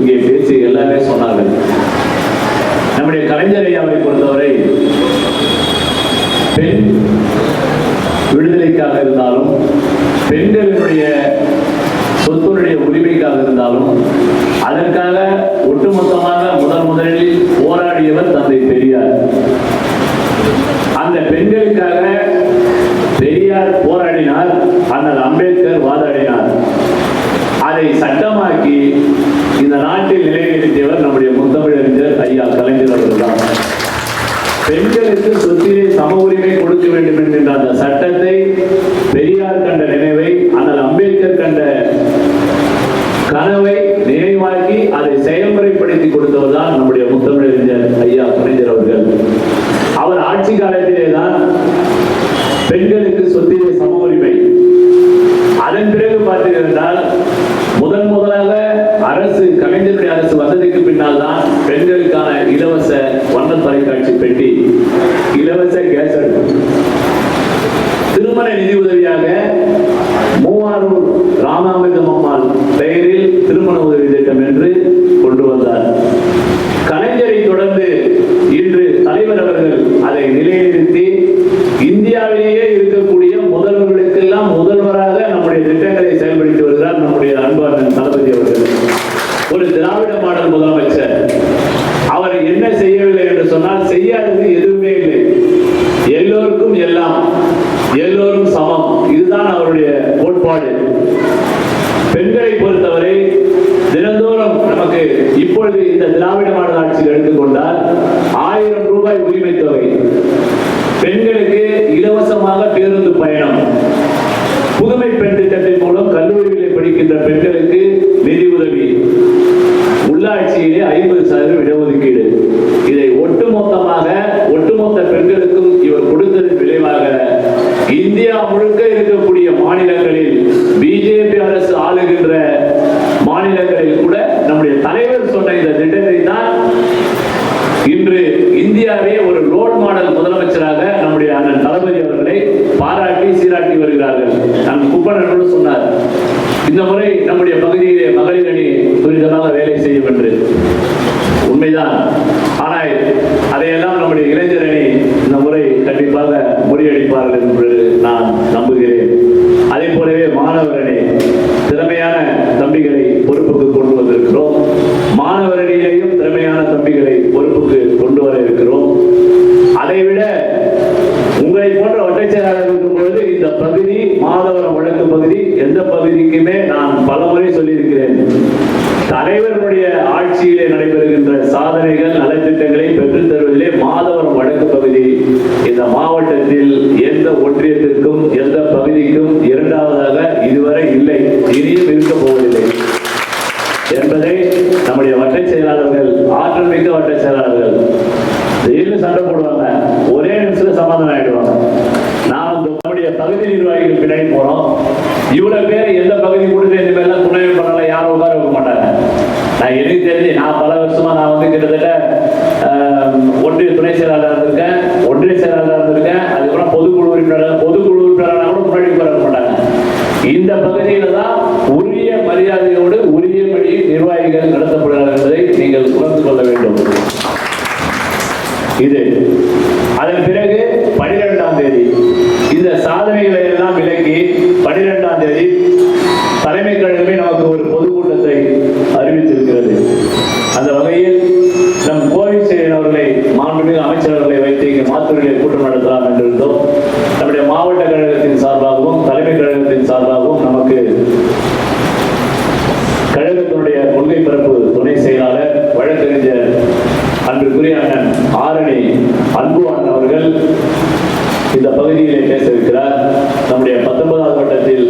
இங்கே பேசி எல்லாமே சொன்னார்கள். நம்முடைய கலைஞர் ஐயாவை பொறுத்தவரை பெண் விடுதலைக்காக இருந்தாலும் பெண்களினுடைய சொத்துடைய உரிமைக்காக இருந்தாலும் அதற்காக ஒட்டுமொத்தமாக முதன் முதலில் போராடியவர் தந்தை பெரியார். அந்த பெண்களுக்காக பெரியார் போராடினார் அண்ணல் அம்பேத்கர் வாதாடினார். அதை சட்டமாக்கி இந்த நாட்டில் நிலைநிறுத்தியவர் நம்முடைய முத்தமிழறிஞர் ஐயா கலைஞர் அவர்கள்தான். பெண்களுக்கு சொத்திலே சம உரிமை கொடுக்க வேண்டும் என்கின்ற அந்த சட்டத்தை பெரியார் கண்ட நினைவை ஆனால் அம்பேத்கர் கண்ட கனவை நினைவாக்கி அதை செயல்முறைப்படுத்தி கொடுத்தவர் தான் நம்முடைய முத்தமிழறிஞர் ஐயா கலைஞர் அவர்கள் அவர் ஆட்சி காலத்திலே தான் பெண்களுக்கு சொத்திலே சம உரிமை அதன் பிறகு பார்த்தீர்கள் முதன் முதலாக அரசு கலைஞருடைய அரசு வந்ததுக்கு பின்னால் தான் பெண்களுக்கான இலவச வண்ண தொலைக்காட்சி பெட்டி இலவச கேஸ் அடுப்பு திருமண நிதி உதவியாக மூவாரூர் ராமாமிர்தம் அம்மாள் பெயரில் திருமண உதவி திட்டம் என்று கொண்டு வந்தார். கலைஞரை தொடர்ந்து இன்று தலைவர் அவர்கள் அதை நிலைநிறுத்தி இந்தியாவிலேயே இருக்கக்கூடிய முதல்வர்களுக்கெல்லாம் முதல்வராக நம்முடைய திட்டங்களை செயல்படுத்தி வருகிறார் நம்முடைய அன்பாளன் தளபதி அவர்கள். ஒரு திராவிட மாடல் முதலமைச்சர். அவர் என்ன செய்யவில்லை என்று சொன்னால் செய்யாதது எது இல்லை எல்லோருக்கும் எல்லாம் எல்லோரும் சமம் இதுதான் அவருடைய கோட்பாடு பெண்களை பொறுத்தவரை தினந்தோறும் நமக்கு இப்பொழுது இந்த திராவிட மாடல் ஆட்சியில் எடுத்துக்கொண்டால் ஆயிரம் ரூபாய் உரிமை தொகை பெண்களுக்கு இலவசமாக பேருந்து பயணம் புதுமை பெண் திட்டத்தின் மூலம் கல்லூரிகளில் படிக்கின்ற பெண்களுக்கு நிதி உதவி உள்ளாட்சியிலே ஐம்பது சதவீதம் இடஒதுக்கீடு இதை ஒட்டுமொத்தமாக ஒட்டுமொத்த பெண்களுக்கும் இவர் கொடுத்ததன் விளைவாக இந்தியா முழுக்க இருக்கக்கூடிய மாநிலங்களில் பிஜேபி அரசு ஆளுகின்ற மாநிலங்களில் கூட நம்முடைய தலைவர் சொன்ன இந்த திட்டத்தை தான் இன்று இந்தியாவே ஒரு ரோல் மாடல் முதலமைச்சராக நம்முடைய அண்ணன் தளபதி அவர்களை பாராட்டி சீராட்டி வருகிறார்கள். நான் குப்பனோடு சொன்னார் இந்த முறை நம்முடைய பகுதியிலே மகளிர் அணி துரிதமாக வேலை செய்யும் என்று. உண்மைதான். ஆனால் அதையெல்லாம் நம்முடைய இளைஞர் அணி இந்த முறை கண்டிப்பாக முறியடிப்பார்கள் என்று நான் நம்புகிறேன். அதே போலவே மாணவர் அணி திறமையான தம்பிகளை பொறுப்புக்கு கொண்டு வந்திருக்கிறோம் மாணவர் அணியிலேயும் திறமையான தம்பிகளை பொறுப்புக்கு கொண்டு வர இருக்கிறோம் அதைவிட உங்களை போன்ற ஒற்றைச் செயலாளர் இருக்கும் பொழுது இந்த பகுதி மாதவரம் வழக்கு பகுதி எந்த பகுதிக்குமே நான் பலமுறை சொல்லியிருக்கிறேன். தலைவர்களுடைய ஆட்சியிலே நடைபெறுகின்ற சாதனைகள் நலத்திட்டங்களை பெற்றுத் தருவதில் மாதவரம் வடக்கு பகுதி இந்த மாவட்டத்தில் எந்த ஒன்றியத்திற்கும் எந்த பகுதிக்கும் இரண்டாவதாக இதுவரை இல்லை இனியும் இருக்க போவதில்லை என்பதை நம்முடைய வட்டச் செயலாளர்கள் ஆற்றல் மிக்க வட்டச் செயலாளர்கள் திடீர்னு சண்டை போடுவாங்க ஒரே நிமிஷத்துல சமாதானம் ஆயிடுவாங்க நான் வந்து நம்முடைய பகுதி நிர்வாகிகள் பின்னாடி போறோம் இவ்வளவு பேர் எந்த பகுதி கொடுத்து இந்த மாதிரிலாம் துணை பண்ணல யாரும் உட்கார வைக்க மாட்டாங்க. நான் எனக்கு தெரிஞ்சு நான் பல வருஷமா நான் வந்து கிட்டத்தட்ட ஒன்றிய துணை செயலாளராக இருந்திருக்கேன். ஒன்றிய செயலாளராக இருந்திருக்கேன். அதுக்கப்புறம் பொதுக்குழு உறுப்பினர் பொதுக்குழு உறுப்பினராக கூட முன்னாடி உட்கார மாட்டாங்க. இந்த பகுதியில தான் உரிய மரியாதையோடு உரியபடி நிர்வாகிகள் நடத்தப்படுகிறார்கள் என்பதை நீங்கள் உணர்ந்து கொள்ள வேண்டும். இது. அதன் பிறகு பனிரெண்டாம் தேதி. இந்த சாதனைகளை எல்லாம் விலக்கி பனிரெண்டாம் தேதி தலைமை கழகமே நமக்கு ஒரு பொதுக்கூட்டத்தை அறிவித்திருக்கிறது. அந்த வகையில் நம் கோவிச்செழியன் அவர்களை மாண்புமிகு அமைச்சர்களை வைத்து இங்கு மாத்தூரிலே கூட்டம் நடத்தலாம் என்றிருந்தோம் நம்முடைய மாவட்ட கழகத்தின் சார்பாகவும் தலைமை கழகத்தின் சார்பாகவும் நமக்கு கழகத்தினுடைய கொள்கை பரப்பு துணை செயலாளர் வழக்கறிஞர் அன்றுக்குரிய அண்ணன் ஆரணி அன்பு அண்ணன் அவர்கள் இந்த பகுதியிலே பேச இருக்கிறார் நம்முடைய பத்தொன்பதாவது வட்டத்தில்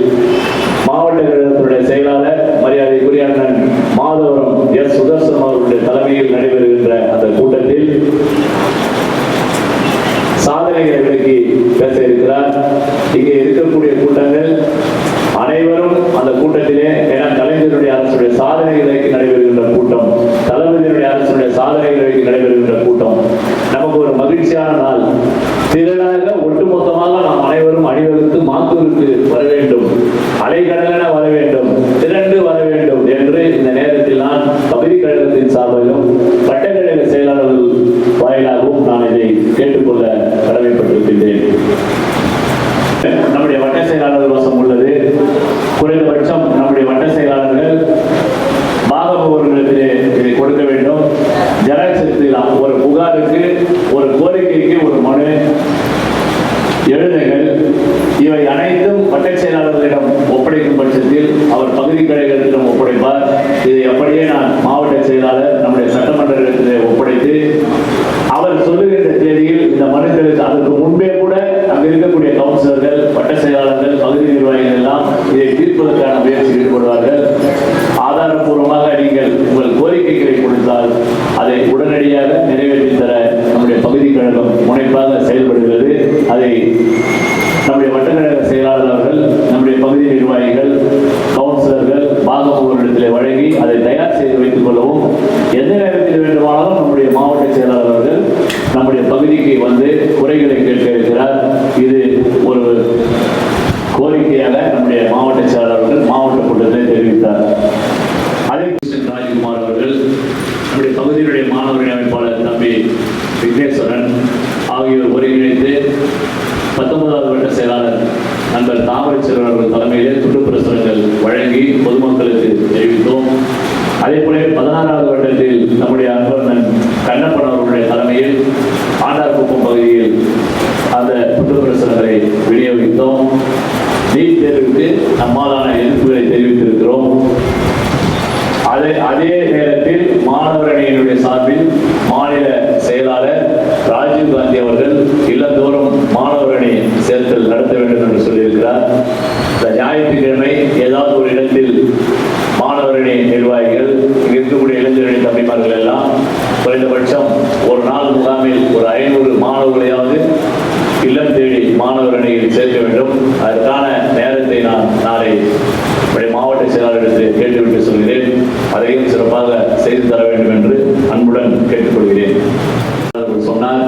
மாவட்ட கழகத்தினுடைய செயலாளர் மரியாதைக்குரிய அண்ணன் மாதவரம் எஸ் சுதர்சன் அவர்களுடைய தலைமையில் நடைபெறுகின்ற அந்த கூட்டத்தில் சாதனைகளை விளக்கி பேச இருக்கிறார் இங்கே இருக்கக்கூடிய கூட்டங்கள் அனைவரும் அந்த கூட்டத்திலே செயலாளர்களிடம் ஒப்படைக்கும் பட்சத்தில் அவர் பகுதி ஒப்படைப்பார் இதை அப்படியே நான் மாவட்ட செயலாளர் நம்முடைய சட்டமன்றத்திலே ஒப்படைத்து அவர் சொல்லுகின்ற தேதியில் இந்த மனுக்களுக்கு அதற்கு முன்பே கூட அங்க இருக்கக்கூடிய கவுன்சிலர்கள் வட்ட செயலாளர்கள் பகுதி நிர்வாகிகள் எல்லாம் இதை தீர்ப்பதற்கான முயற்சியில் ஈடுபடுவார்கள் ஆதாரப்பூர்வமாக நீங்கள் உங்கள் கோரிக்கைகளை கொடுத்தால் அதை உடனடியாக நிறைவேற்றி தர நம்முடைய பகுதி கழகம் முனைப்பாக செயல்படுகிறது அதை நம்முடைய வட்டக்கழக செயலாளர் அவர்கள் நம்முடைய பகுதி நிர்வாகிகள் கவுன்சிலர்கள் பாகபூரிடத்திலே வழங்கி அதை தயார் செய்து வைத்துக் கொள்ளவும் எந்த நேரத்தில் வேண்டுமானாலும் நம்முடைய மாவட்ட செயலாளர் அவர்கள் நம்முடைய வந்து குறைகளை கேட்க இருக்கிறார். இது ஒரு கோரிக்கையாக நம்முடைய மாவட்ட செயலாளர்கள் மாவட்ட கூட்டத்தை தெரிவித்தார். அதே கிருஷ்ணன் ராஜ்குமார் அவர்கள் நம்முடைய பகுதியினுடைய மாணவர்கள் அமைப்பாளர் தம்பி விக்னேஸ்வரன் ஆகியோர் ஒருங்கிணைத்து பத்தொன்பதாவது வருட செயலாளர் நண்பர் தாமரைச்செல்வன் அவர்கள் தலைமையிலே துண்டு பிரசுரங்கள் வழங்கி பொதுமக்களுக்கு தெரிவித்தோம். அதே போல பதினாறாவது வருடத்தில் நம்முடைய அன்பர் கண்ணப்பன் அவர்களுடைய தலைமையில் ஆண்டார்குப்பம் பகுதியில் அந்த துண்டு விநியோகித்தோம். நீட் தேர்வுக்கு நம்மாலான எதிர்ப்புகளை தெரிவித்திருக்கிறோம். அதே அதே நேரத்தில் மாணவர் அணியினுடைய சார்பில் மாநில செயலாளர் ராஜீவ் காந்தி அவர்கள் இல்லந்தோறும் மாணவர் அணி சேர்த்தல் நடத்த வேண்டும் என்று சொல்லியிருக்கிறார் இந்த ஞாயிற்றுக்கிழமை ஏதாவது ஒரு இடத்தில் மாணவர் அணி நிர்வாகிகள் இங்க இருக்கக்கூடிய இளைஞரணி தம்பிமார்கள் எல்லாம் குறைந்தபட்சம் ஒரு நாள் முகாமில் ஒரு ஐநூறு மாணவர்களையாவது இல்லம் தேடி மாணவர் அணியில் சேர்க்க வேண்டும். அதற்கான நேரத்தை நான் நாளை நம்முடைய மாவட்ட செயலாளர்களுக்கு கேட்டுவிட்டு சொல்கிறேன். அதையும் சிறப்பாக செய்து தர வேண்டும் என்று அன்புடன் கேட்டுக்கொள்கிறேன். சொன்னார்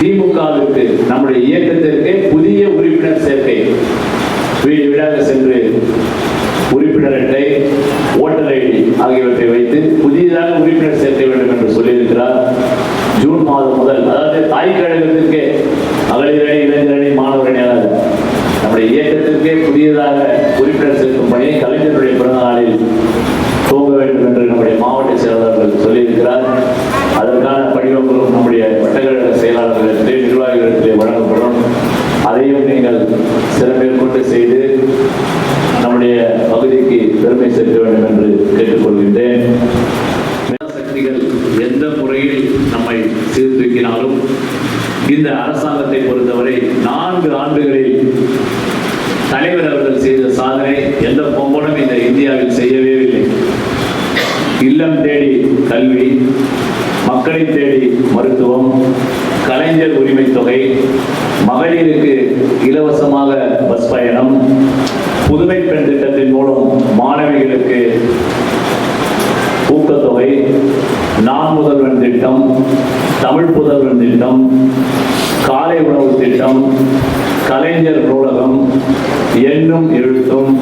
திமுகவிற்கு நம்முடைய இயக்கத்திற்கு புதிய உறுப்பினர் சேர்க்கை. வீடு வீடாக சென்று உறுப்பினர் அட்டை ஓட்டர் ஐடி ஆகியவற்றை வைத்து புதியதாக உறுப்பினர் சேர்க்க வேண்டும் என்று சொல்லியிருக்கிறார். ஜூன் மாதம் முதல் அதாவது தாய் கழகத்திற்கு மகளிர் அணி இளைஞர் அணி மாணவர் அணி அல்ல நம்முடைய இயக்கத்திற்கே புதியதாக உறுப்பினர் சேர்க்கும் பணியை கலைஞருடைய பிறந்த நாளில் துவங்க வேண்டும் என்று நம்முடைய மாவட்ட செயலாளர்கள் சொல்லியிருக்கிறார் அதற்கான படிவங்களும் நம்முடைய வட்டக்கழக செயலாளர்களிடத்திலே நிர்வாகிகளிடத்திலே வழங்கப்படும் அதையும் நீங்கள் சிறமேற்கொண்டு செய்து நம்முடைய பகுதிக்கு பெருமை சேர்க்க வேண்டும் என்று கேட்டுக்கொள்கின்றேன். சக்திகள் எந்த முறையில் நம்மை சீர்தூக்கினாலும் இந்த அரசாங்கத்தை பொறுத்தவரை நான்கு ஆண்டுகளில் தலைவர் அவர்கள் செய்த சாதனை எந்த பொம்பனும் இந்த இந்தியாவில் செய்யவே இல்லை. இல்லம் தேடி கல்வி மக்களை தேடி மருத்துவம் கலைஞர் உரிமை தொகை மகளிருக்கு இலவசமாக பஸ் பயணம் புதுமை பெண் திட்டத்தின் மூலம் மாணவிகளுக்கு ஊக்கத்தொகை நான் முதல்வன் திட்டம் தமிழ் புதல்வன் திட்டம் காலை உணவு திட்டம் கலைஞர் நூலகம் எண்ணும் எழுத்தும்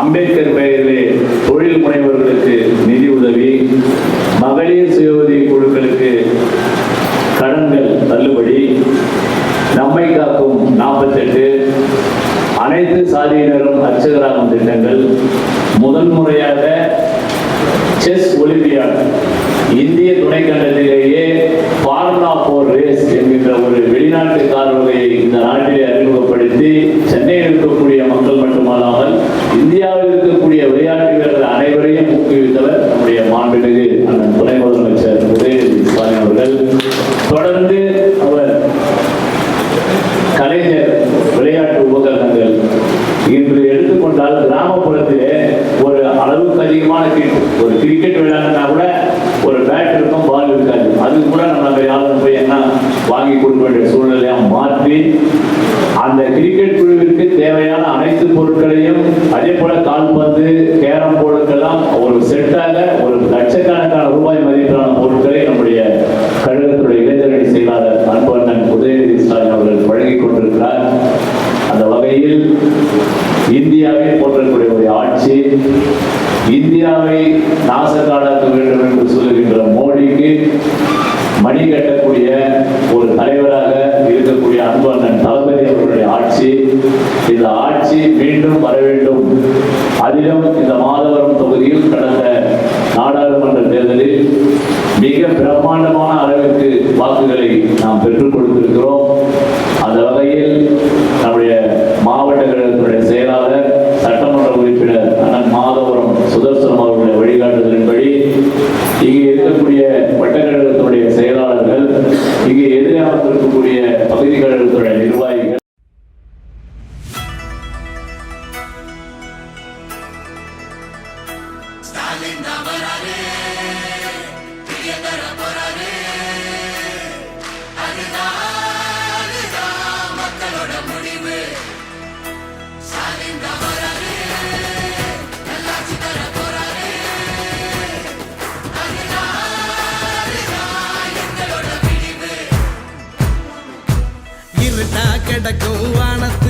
அம்பேத்கர் பெயரிலே தொழில் முனைவர்களுக்கு நிதி உதவி மகளிர் சுய உதவி குழுக்களுக்கு கடன்கள் தள்ளுபடி நம்மை காக்கும் நாற்பத்தெட்டு அனைத்து சாதியினரும் அர்ச்சகராகும் திட்டங்கள் முதல் முறையாக செஸ் ஒலிம்பியாட் இந்திய துணைக்கண்டத்திலேயே பார்முலா போர் ரேஸ் என்கின்ற ஒரு வெளிநாட்டு கார் வகையை இந்த நாட்டிலே அறிமுகப்படுத்தி சென்னையில் இருக்கக்கூடிய மக்கள் மட்டுமல்லாமல் இந்தியாவில் இருக்கக்கூடிய விளையாட்டு வீரர்கள் அனைவரையும் ஊக்குவித்தவர் நம்முடைய மாண்புமிகு அண்ணன் துணை முதலமைச்சர் உதயநிதி ஸ்டாலின் அவர்கள் தொடர்ந்து அவர் கலைஞர் விளையாட்டு உபகரணங்கள் இன்று எடுத்துக்கொண்டால் கிராமப்புறத்திலே ஒரு அளவுக்கு அதிகமான கிரிக்கெட் ஒரு கிரிக்கெட் விளையாடுனா கூட ஒரு பேட் இருக்கும் பால் இருக்காது. அது கூட நம்ம யாரும் போய் என்ன வாங்கி கொடுக்க வேண்டிய சூழ்நிலையாக மாற்றி அந்த கிரிக்கெட் குழுவிற்கு தேவையான அனைத்து பொருட்களையும் அதே போல கால்பந்து கேரம் போர்டுக்கெல்லாம் ஒரு செட்டாக ஒரு லட்சக்கணக்கான ரூபாய் மதிப்பிலான பொருட்களை நம்முடைய கழகத்துடைய இளைஞரணி செயலாளர் அன்பண்ணன் உதயநிதி ஸ்டாலின் அவர்கள் வழங்கி கொண்டிருக்கிறார். அந்த வகையில் இந்தியாவை போற்றக்கூடிய ஒரு ஆட்சி இந்தியாவை நாசக்காடாக்க வேண்டும் என்று சொல்லுகின்ற மோடிக்கு மணி கட்டக்கூடிய ஒரு தலைவராக இருக்கக்கூடிய அன்பண்ணன் தளபதி அவர்களுடைய ஆட்சி இந்த ஆட்சி மீண்டும் வர வேண்டும். அதிலும் இந்த மாதவரம் தொகுதியில் கடந்த நாடாளுமன்ற தேர்தலில் மிக பிரம்மாண்டமான அளவிற்கு வாக்குகளை நாம் பெற்றுக் கொடுத்திருக்கிறோம் அந்த வகையில் நம்முடைய மாவட்ட கழகத்தினுடைய செயலாளர் சட்டமன்ற உறுப்பினர் அண்ணன் மாதவரம் சுதர்சனம் அவர்களுடைய வழிகாட்டுதலின்படி இங்கே இருக்கக்கூடிய வட்டக்கழகத்தினுடைய செயலாளர்கள் இங்கே எதிராக பகுதிகள் கிடக்கும் வானத்துல